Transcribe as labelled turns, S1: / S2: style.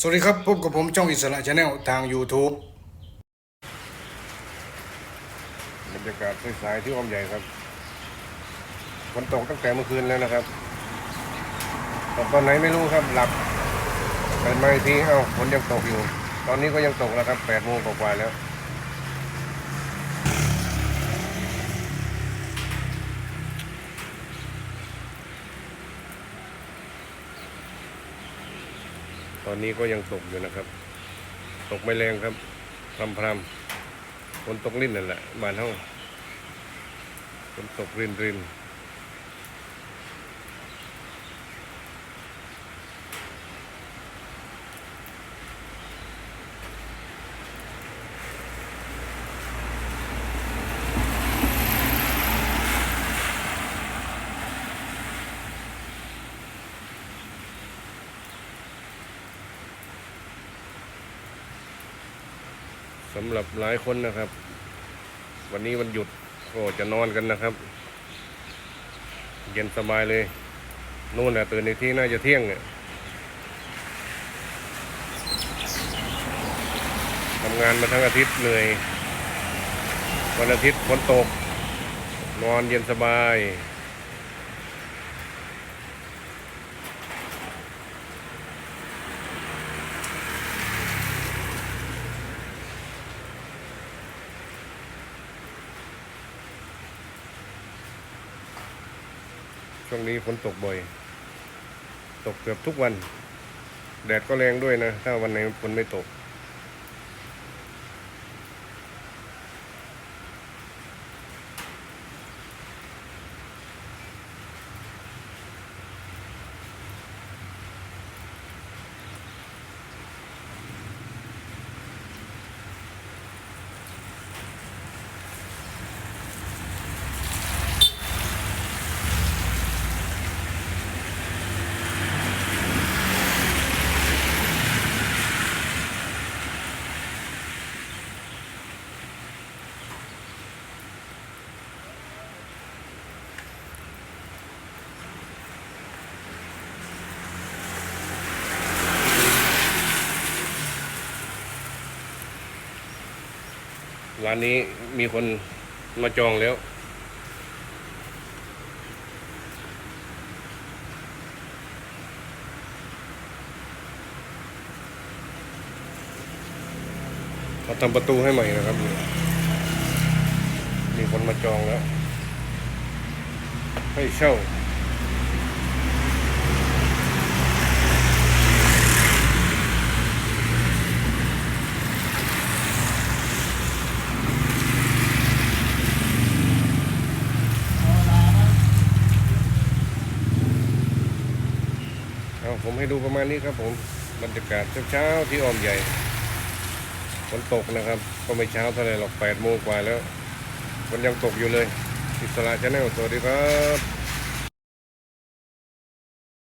S1: สวัสดีครับพบกับผมจ้องอิสระชาแนลทาง YouTube
S2: บรรยากาศสายๆที่อ้อมใหญ่ครับฝนตกตั้งแต่เมื่อคืนแล้วนะครับตกตอนไหนไม่รู้ครับหลับเป็นมาทีเอ้าฝนยังตกอยู่ ตอนนี้ก็ยังตกนะครับแปดโมงกว่าๆแล้ว ตอนนี้ก็ยังตกอยู่นะครับ ตกไม่แรงครับพรำพรำๆฝนตกลิ้นนั่นแหละบ้านห้องฝนตกรินริน สำหรับหลายคนนะครับ วันนี้วันหยุดก็จะนอนกันนะครับ เย็นสบายเลยนู่นน่ะตื่นในที่น่าจะเที่ยงเนี่ยทำงานมาทั้งอาทิตย์เหนื่อย วันอาทิตย์ฝนตก นอนเย็นสบาย ช่วงนี้ฝนตกบ่อย ตกเกือบทุกวัน แดดก็แรงด้วยนะ ถ้าวันไหนฝนไม่ตก ร้านนี้มีคนมาจองแล้ว เขาทำประตูให้ใหม่นะครับ มีคนมาจองแล้ว ให้เช่า ผมให้ดูประมาณนี้ครับผมบรรยากาศเช้าๆที่อ้อมใหญ่ฝนตกนะครับ ก็ไม่เช้าเท่าไหร่หรอกแปดโมงกว่าแล้วฝนยังตกอยู่เลย อิสระชาแนลสวัสดีครับ